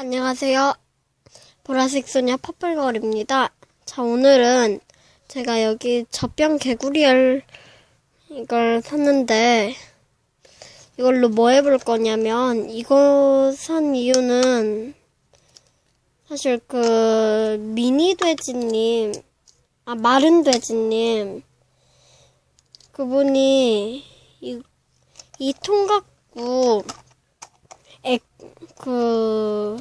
안녕하세요. 보라색 소녀 퍼플걸입니다. 자, 오늘은 제가 여기 젖병 개구리알 이걸 샀는데 이걸로 뭐 해볼 거냐면 이거 산 이유는 사실 그 미니 돼지님 아 마른 돼지님 그분이 이, 이 통각구 액, 그,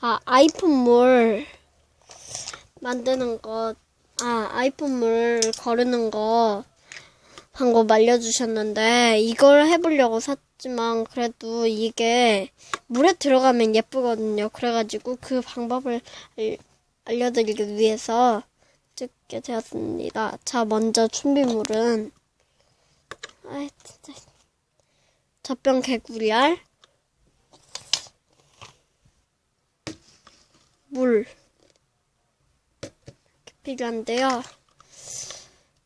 아, 아이폰물 만드는 거, 아, 아이폰물 거르는 거 방법 알려주셨는데, 이걸 해보려고 샀지만, 그래도 이게 물에 들어가면 예쁘거든요. 그래가지고 그 방법을 알, 알려드리기 위해서 찍게 되었습니다. 자, 먼저 준비물은, 아 진짜. 젖병 개구리알, 물 필요한데요.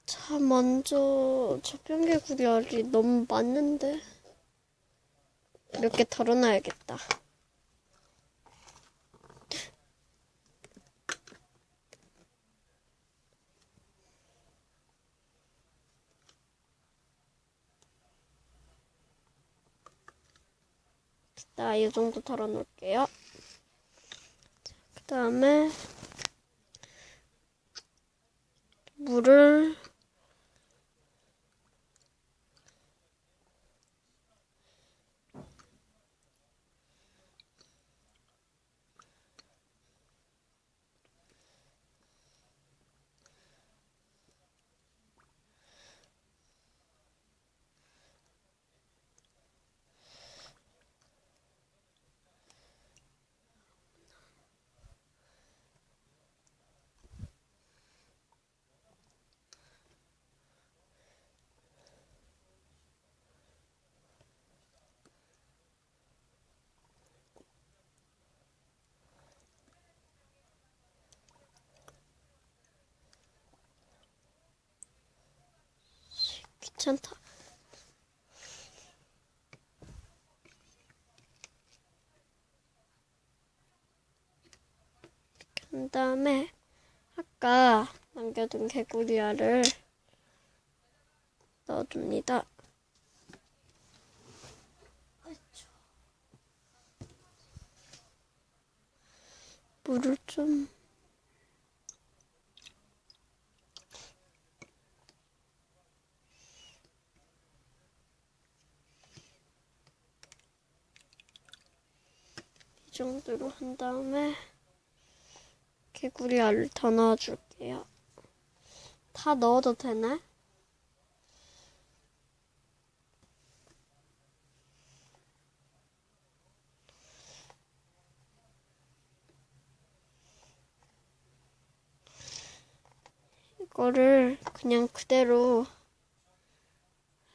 자, 먼저 젖병 개구리알이 너무 많은데 이렇게 덜어놔야겠다. 자, 이 정도 덜어놓을게요. 그 다음에 물을 귀찮다. 그 다음에 아까 남겨둔 개구리 알을 넣어줍니다. 물을 좀 정도로 한 다음에 개구리 알을 더 넣어줄게요. 다 넣어도 되네? 이거를 그냥 그대로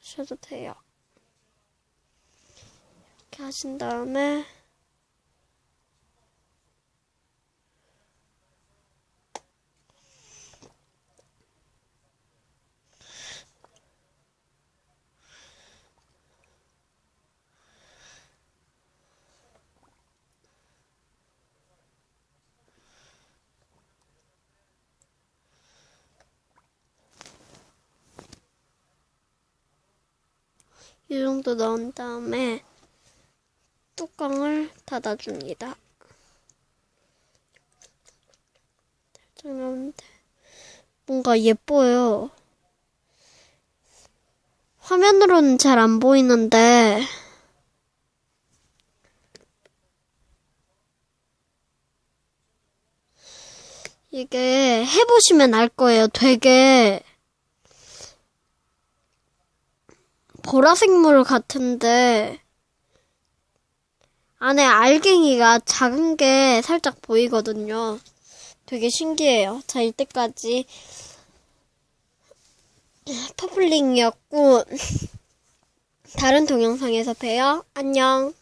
하셔도 돼요. 이렇게 하신 다음에 이 정도 넣은 다음에 뚜껑을 닫아줍니다. 뭔가 예뻐요. 화면으로는 잘 안 보이는데 이게 해보시면 알 거예요. 되게 보라색 물 같은데 안에 알갱이가 작은 게 살짝 보이거든요. 되게 신기해요. 자, 이때까지 퍼플링이었고 다른 동영상에서 봬요. 안녕.